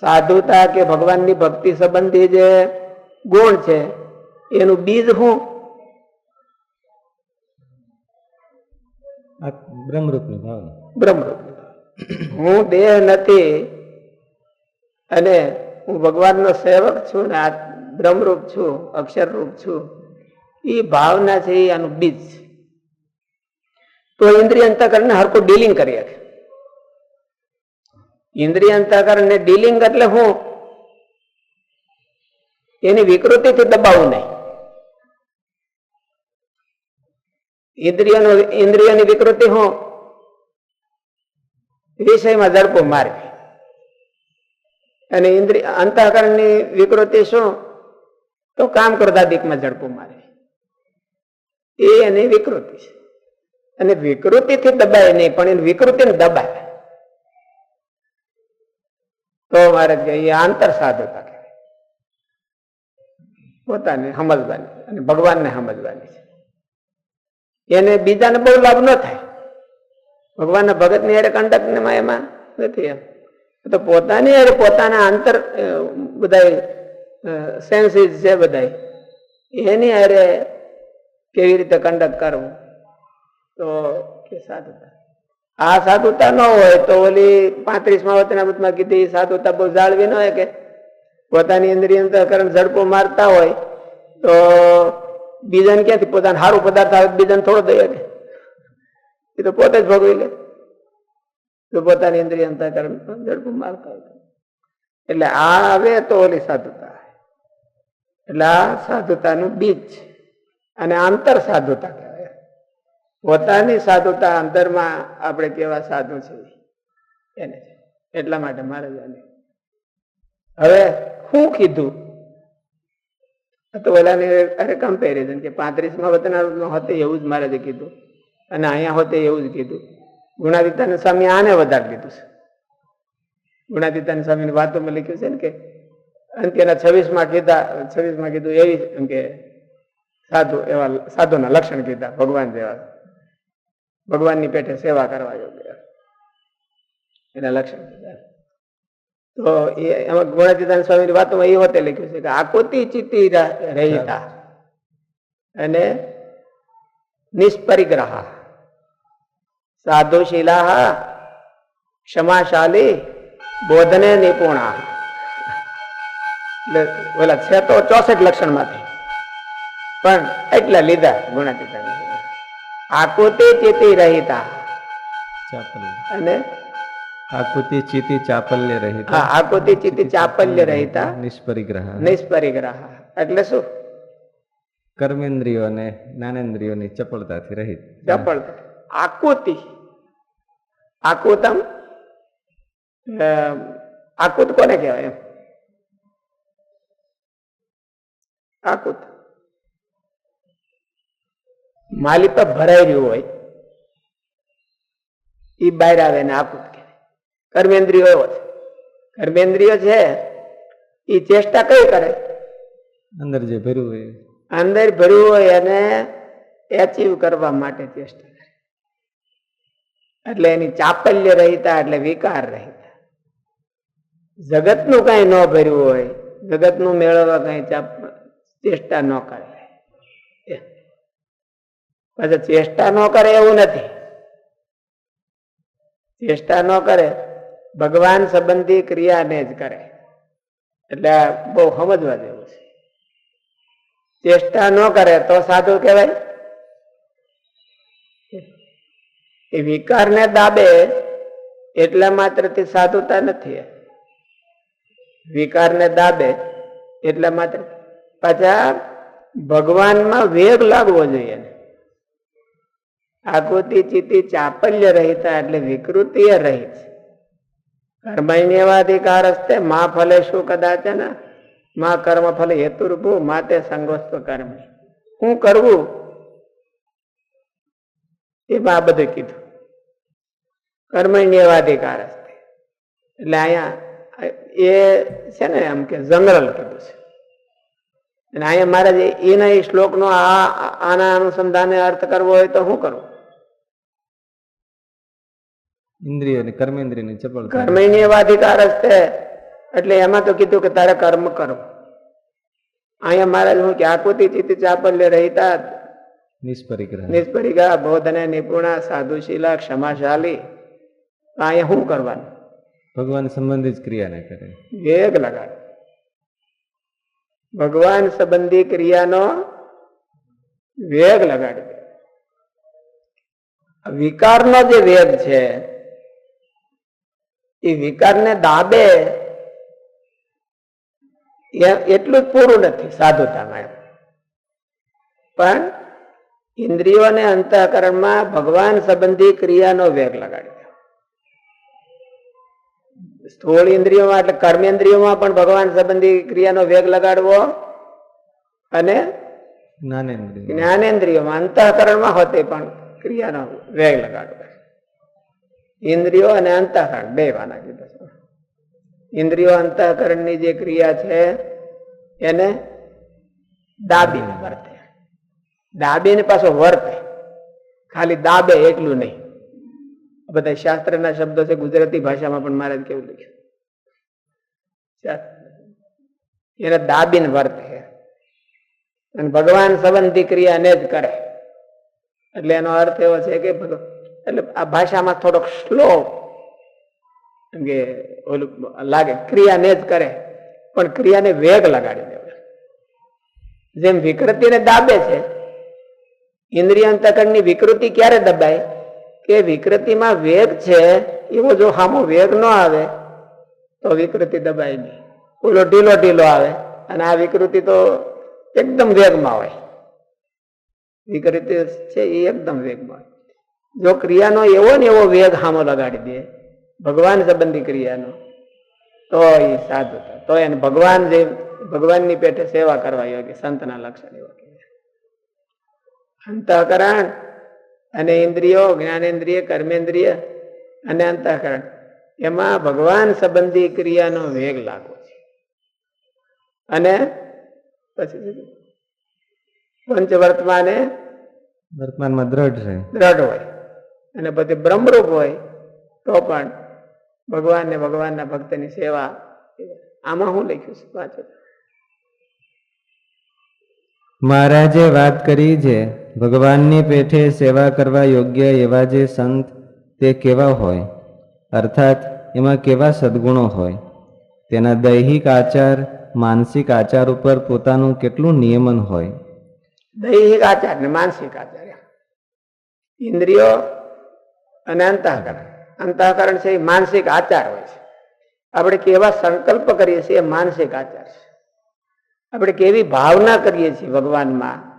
સાધુતા કે ભગવાનની ભક્તિ સંબંધી જે ગુણ છે એનું બીજ શું? આ બ્રહ્મરૂપની ભાવના. બ્રહ્મરૂપ. હું દેહ નથી અને હું ભગવાનનો સેવક છું ને આ બ્રહ્મરૂપ છું અક્ષરરૂપ છું. એ ભાવના છે એ આનું બીજ છે. તો ઇન્દ્રિય અંતકરણ હરખું ડીલિંગ કરી શકે ઇન્દ્રિય અંતકરણ ને ડીલિંગ એટલે હું? એની વિકૃતિથી દબાવવું નહીં. ઇન્દ્રિયનો, ઇન્દ્રિયની વિકૃતિ હું? વિષયમાં ઝડપો મારવી. અને ઇન્દ્રિય અંતઃકરણની વિકૃતિ શું? તો કામ કરતા દીકમાં ઝડપો મારવી. એ એની વિકૃતિ છે. અને વિકૃતિથી દબાય નહીં, પણ એની વિકૃતિને દબાય. તો મારે કે એ આંતર સાધુતા કહેવાય પોતાને સમજવાની અને ભગવાનને સમજવાની છે. એને બીજાને બહુ લાભ ન થાય. ભગવાનના ભગતની હારે કંડક ને એમાં એમાં નથી એમ. તો પોતાની હારે પોતાના આંતર બધા સેન્સીસ છે બધા એની હારે કેવી રીતે કંડક કરવું? તો કે સાધુતા આ સાધુતા ન હોય તો ઓલી પાંત્રીસમાં વતનામતમાં કીધી સાધુતા બહુ જાળવી ન હોય કે પોતાની ઇન્દ્રિય અંતઃકરણ ઝડપો મારતા હોય તો બીજાને ક્યાંથી પોતાને સારું પદાર્થ આવે બીજાને થોડો દઈએ કે એ તો પોતે જ ભોગવી લે. તો પોતાની ઇન્દ્રિય અંતઃકરણ ઝડપો મારતા હોય. એટલે આ આવે તો ઓલી સાધુતા. એટલે આ સાધુતાનું બીજ છે. અને આંતર સાધુતા પોતાની સાધુતા અંતરમાં આપણે કેવા સાધુ છે એને એટલા માટે મારે જાણે. હવે શું કીધું? તો ઓલાને અરે કમ્પેરિઝન કે પાંત્રીસમાં વતના હોતે એવું જ મારે કીધું. અને અહીંયા હોતે એવું જ કીધું. ગુણાદિતાને સ્વામી આને વધારે કીધું છે. ગુણાદિત્યાનંદ સ્વામીની વાતોમાં લખ્યું છે ને કે અંત્યના છવ્વીસમાં કીધા, છવ્વીસમાં કીધું એવી કે સાધુ એવા સાધુના લક્ષણ કીધા, ભગવાન જેવા. ભગવાનની પેટે સેવા કરવા યોગ્ય. એના લક્ષણ તો એ એમાં ગુણાતીતાન સ્વામીની વાતોમાં એ વતે લખ્યું છે કે આકુતિ ચિત્તી રહીતા. અને નિષ્પરિગ્રહ. સાધુશીલા ક્ષમાશાલી બોધને નિપુણા. ઓલા છે તો ચોસઠ લક્ષણમાંથી. પણ એટલા લીધા ગુણાતીતાન આકુતિ ચીતી રહિતા. અને? આકૃતિ ચિતિ ચાપલ્ય રહિતા. હા આકુતિ ચીતી ચાપલ્ય રહિતા. નિષ્પરિગ્રહ. નિષ્પરિગ્રહ. એટલે શું? કર્મેન્દ્રિયો અને જ્ઞાનેન્દ્રિયોની ચપળતાથી રહિત. ચપળ. આકુતિ. આકુતમ? આકુત કોને કહેવાય એમ? આકુત. માલી પર ભરાઈ રહ્યું હોય. એ બહાર આવે ને આકૃત કહેવાય કર્મેન્દ્રિયો એવો છે. કર્મેન્દ્રિયો છે એ ચેષ્ટા કઈ કરે? અંદર જે ભર્યું હોય. અંદર ભર્યું હોય એને એચીવ કરવા માટે ચેષ્ટા કરે. એટલે એની ચાપલ્ય રહીતા એટલે વિકાર રહીતા. જગતનું કઈ ન ભર્યું હોય જગતનું મેળવવા કઈ ચેષ્ટા ન કરે. પછી ચેષ્ટા ન કરે એવું નથી. ચેષ્ટા ન કરે, ભગવાન સંબંધી ક્રિયાને જ કરે. એટલે બહુ સમજવા જેવું છે. ચેષ્ટા ન કરે તો સાધુ કહેવાય. એ વિકારને દાબે એટલા માત્રથી સાધુતા નથી. વિકારને દાબે એટલા માત્ર પાછા ભગવાનમાં વેગ લાગવો જોઈએ. આકૃતિ ચિત્તી ચાપલ્ય રહિતા એટલે વિકૃતિ એ રહિત કર્મણ્યવાધિકાર હસ્તે મા ફલે શું કદાચ ને મા કર્મ ફલે હેતુરૂપુ માતે સંગોસ્વ કર્મ. શું કરવું? એમાં આ બધું કીધું. કર્મણ્યવાધિકાર હસ્તે એટલે અહીંયા એ છે ને એમ કે જનરલ કીધું છે. અને અહીંયા મહારાજ એના એ શ્લોકનો આ આના અનુસંધાને અર્થ કરવો હોય તો શું કરવું ઇન્દ્રિયો અને કર્મેન્દ્રિયની ચપળતા. કર્મણ્યવાધિકાર છે. એટલે એમાં તો કીધું કે તારે કર્મ કરો. અહીંયા મહારાજ હું કે આકૃતિ ચિત્ત ચાપલ્ય રહેતા નિષ્પરિગ્રહ. નિષ્પરિગા બૌદ્ધને નિપુણા સાધુશીલા ક્ષમાશાલી. અહીંયા શું કરવાનું? ભગવાન સંબંધિત ક્રિયાને કરે. વેગ લગાડ. ભગવાન સંબંધી ક્રિયાનો વેગ લગાડી. દે વિકારનો જે વેગ છે એ વિકારને દાબે એટલું જ પૂરું નથી સાધુતામાં એમ. પણ ઇન્દ્રિયો અને અંતઃકરણમાં ભગવાન સંબંધી ક્રિયાનો વેગ લગાડી સ્થૂળ ઇન્દ્રિયોમાં એટલે કર્મેન્દ્રિયોમાં પણ ભગવાન સંબંધી ક્રિયાનો વેગ લગાડવો અને જ્ઞાનેન્દ્રિય જ્ઞાનેન્દ્રિયોમાં અંતઃકરણમાં હોતે પણ ક્રિયાનો વેગ લગાડવો. ઇન્દ્રિયો અને અંતઃકરણ, બે વાના કીધા છે. ઇન્દ્રિયો અંતઃકરણની જે ક્રિયા છે, એને દાબીને વર્તે. દાબીને પાછો વર્તે. ખાલી દાબે એટલું નહીં. બધા શાસ્ત્રના શબ્દો છે, ગુજરાતી ભાષામાં પણ મારે કેવું લખ્યું. એને દાબીને વર્તે. અને ભગવાન સંબંધી ક્રિયાને જ કરે. એટલે એનો અર્થ એવો છે કે ભગ- એટલે આ ભાષામાં થોડોક સ્લો કે ઓલું લાગે. ક્રિયાને જ કરે. પણ ક્રિયાને વેગ લગાડી દેવો. જેમ વિકૃતિને દાબે છે ઇન્દ્રિય અંતકરણની વિકૃતિ ક્યારે દબાય? કે વિકૃતિમાં વેગ છે, એવો જો સામો વેગ ન આવે, તો વિકૃતિ દબાય નહીં. ઓલો ઢીલો ઢીલો આવે, અને આ વિકૃતિ તો એકદમ વેગમાં હોય. વિકૃતિ છે એ એકદમ વેગમાં હોય. જો ક્રિયાનો એવો ને એવો વેગ સામો લગાડી દે ભગવાન સંબંધી ક્રિયાનો તો એ સાધુ તો એને ભગવાન જે ભગવાનની પેટે સેવા કરવા યોગ્ય સંતના લક્ષણ એવા અંતઃકરણ અને ઇન્દ્રિયો જ્ઞાનેન્દ્રિય કર્મેન્દ્રિય અને અંતઃકરણ એમાં ભગવાન સંબંધી ક્રિયાનો વેગ લાગવો છે અને પછી પંચ વર્તમાને વર્તમાનમાં દ્રઢ રહે. દ્રઢ હોય. અને પછી બ્રહ્મરૂપ હોય તો પણ ભગવાન ને ભગવાનના ભક્તની સેવા આમાં હું લખ્યું છે વાંચો મહારાજે વાત કરી છે ભગવાનની પેઠે સેવા કરવા યોગ્ય એવા જે સંત તે કેવા હોય? અર્થાત એમાં કેવા સદગુણો હોય? તેના દૈહિક આચાર માનસિક આચાર ઉપર પોતાનું કેટલું નિયમન હોય? દૈહિક આચાર ને માનસિક આચાર ઇન્દ્રિયો અને અંતઃકરણ. અંતઃકરણ છે એ માનસિક આચાર હોય છે. આપણે કેવા સંકલ્પ કરીએ છીએ એ માનસિક આચાર છે. આપણે કેવી ભાવના કરીએ છીએ ભગવાનમાં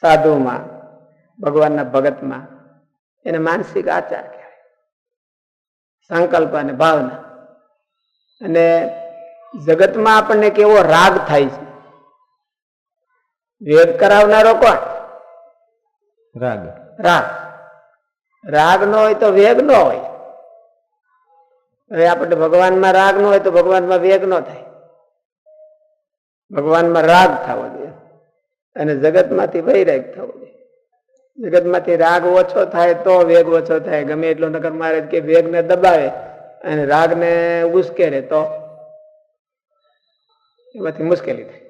સાધુમાં ભગવાનના ભગતમાં એને માનસિક આચાર કહેવાય. સંકલ્પ અને ભાવના. અને જગતમાં આપણને કેવો રાગ થાય છે? વેદ કરાવનારો કોણ? રાગ. રાગ. રાગ નો હોય તો વેગ નો હોય. હવે આપણે ભગવાનમાં રાગ નો હોય તો ભગવાનમાં વેગ નો થાય. ભગવાનમાં રાગ થવો જોઈએ. અને જગતમાંથી વૈરાગ થવો જોઈએ. જગતમાંથી રાગ ઓછો થાય તો વેગ ઓછો થાય. ગમે એટલો નગર મહારાજ કે વેગને દબાવે અને રાગને ઉશ્કેરે તો એમાંથી મુશ્કેલી થાય.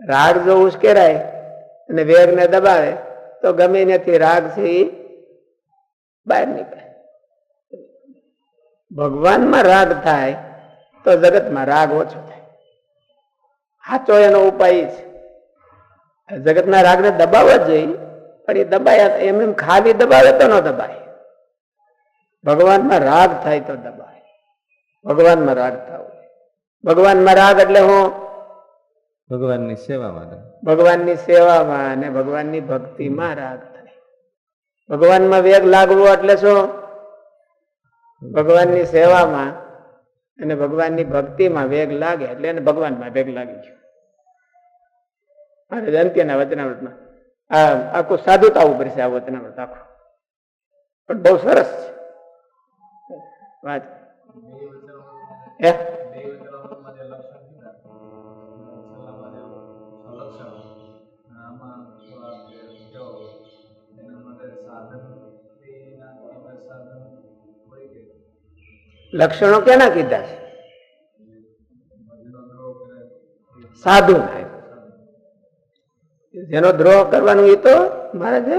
રાગ જો ઉશ્કેરાય અને વેગને દબાવે તો ગમે ત્યાંથી રાગ છે એ બહાર નીકળે. ભગવાનમાં રાગ થાય તો જગતમાં રાગ ઓછો થાય. સાચો એનો ઉપાય છે. જગતના રાગને દબાવવા જ જોઈએ પણ એ દબાયા એમ એમ ખાલી દબાવે તો ન દબાય. ભગવાનમાં રાગ થાય તો દબાય. ભગવાનમાં રાગ થવો ભગવાનમાં રાગ એટલે હું? ભગવાનની સેવામાં. ભગવાનની સેવામાં અને ભગવાનની ભક્તિમાં રાગ થાય. ભગવાનમાં વેગ લાગવો એટલે શું? ભગવાનની સેવામાં અને ભગવાનની ભક્તિમાં વેગ લાગે એટલે એને ભગવાનમાં વેગ લાગી ગયો અને અંત્યના વચનામૃતમાં. આ આખું સાધુતા ઉપર છે આ વચનામૃત આખું. પણ બહુ સરસ છે. વાત. હે? લક્ષણો કેના કીધા છે? સાધુ જેનો દ્રોહ કરવાનું એ તો મહારાજે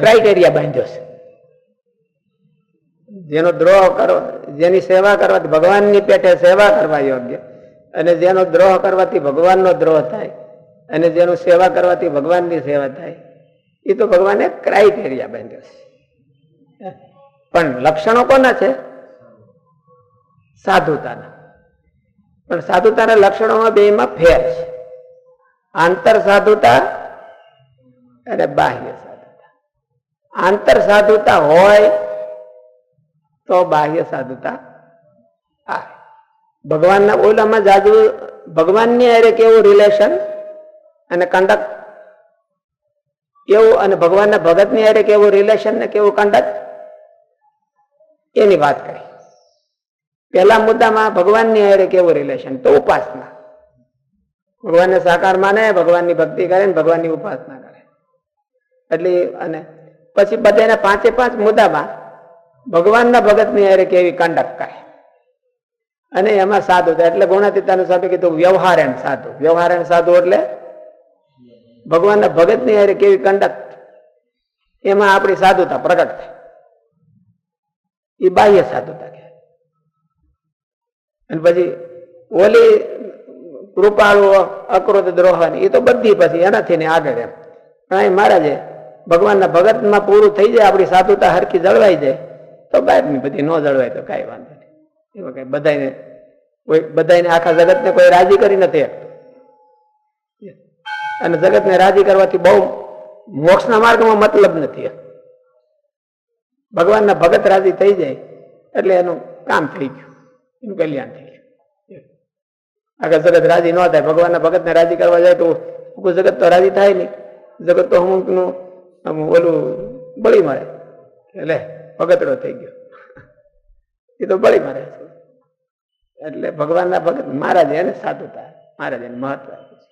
ક્રાઇટેરિયા બાંધ્યો છે. જેનો દ્રોહ કરો જેની સેવા કરવાથી ભગવાનની પેટે સેવા કરવા યોગ્ય અને જેનો દ્રોહ કરવાથી ભગવાનનો દ્રોહ થાય અને જેનું સેવા કરવાથી ભગવાનની સેવા થાય એ તો ભગવાને ક્રાઇટેરિયા બાંધ્યો છે. પણ લક્ષણો કોના છે? સાધુતાના. પણ સાધુતાના લક્ષણોમાં બેમાં ફેર છે. આંતર સાધુતા અને બાહ્ય સાધુતા. આંતર સાધુતા હોય તો બાહ્ય સાધુતા આવે. ભગવાનના ઓલામાં જાજુ ભગવાનની અરે કેવું રિલેશન અને કંડક એવું અને ભગવાનના ભગતની અરે કેવું રિલેશન ને કેવું કન્ડક્ટ એની વાત કરી. પહેલા મુદ્દામાં ભગવાનની હારે કેવું રિલેશન તો ઉપાસના. ભગવાનને સાકાર માને, ભગવાનની ભક્તિ કરે ને ભગવાનની ઉપાસના કરે. એટલે અને પછી બધાના પાંચે પાંચ મુદ્દામાં ભગવાનના ભગતની હારે કેવી કંડક્ટ કરે. અને એમાં સાધુ થાય. એટલે ગુણાતીતાનું સાધુ કીધું વ્યવહાર એન સાધુ. વ્યવહાર એન સાધુ એટલે ભગવાનના ભગતની હારે કેવી કંડક્ટ એમાં આપણી સાધુતા પ્રગટ થાય. એ બાહ્ય સાધુતા કહેવાય અને પછી ઓલી કૃપાળુ અક્રોધ દ્રોહની, એ તો બધી પછી એનાથી ને આગળ એમ. પણ અહીં મહારાજે ભગવાનના ભગતમાં પૂરું થઈ જાય, આપણી સાધુતા હરખી જળવાઈ જાય, તો બહારની બધી ન જળવાય તો કાંઈ વાંધો નહીં. એમાં કઈ બધાને કોઈ બધાને આખા જગતને કોઈ રાજી કરી નથી અને જગતને રાજી કરવાથી બહુ મોક્ષના માર્ગમાં મતલબ નથી. ભગવાનના ભગત રાજી થઈ જાય, એટલે એનું કામ થઈ ગયું, એનું કલ્યાણ થઈ ગયું. આગળ જગત રાજી ન થાય, ભગવાનના ભગતને રાજી કરવા જાય તો જગત તો રાજી થાય નહીં. જગત તો અમુકનું આમ ઓલું બળી મારે એટલે ભગતડો થઈ ગયો. એ તો બળી મારે એટલે ભગવાનના ભગત મહારાજ એને સાધુતા મહારાજ એને મહત્વ આપ્યું છે.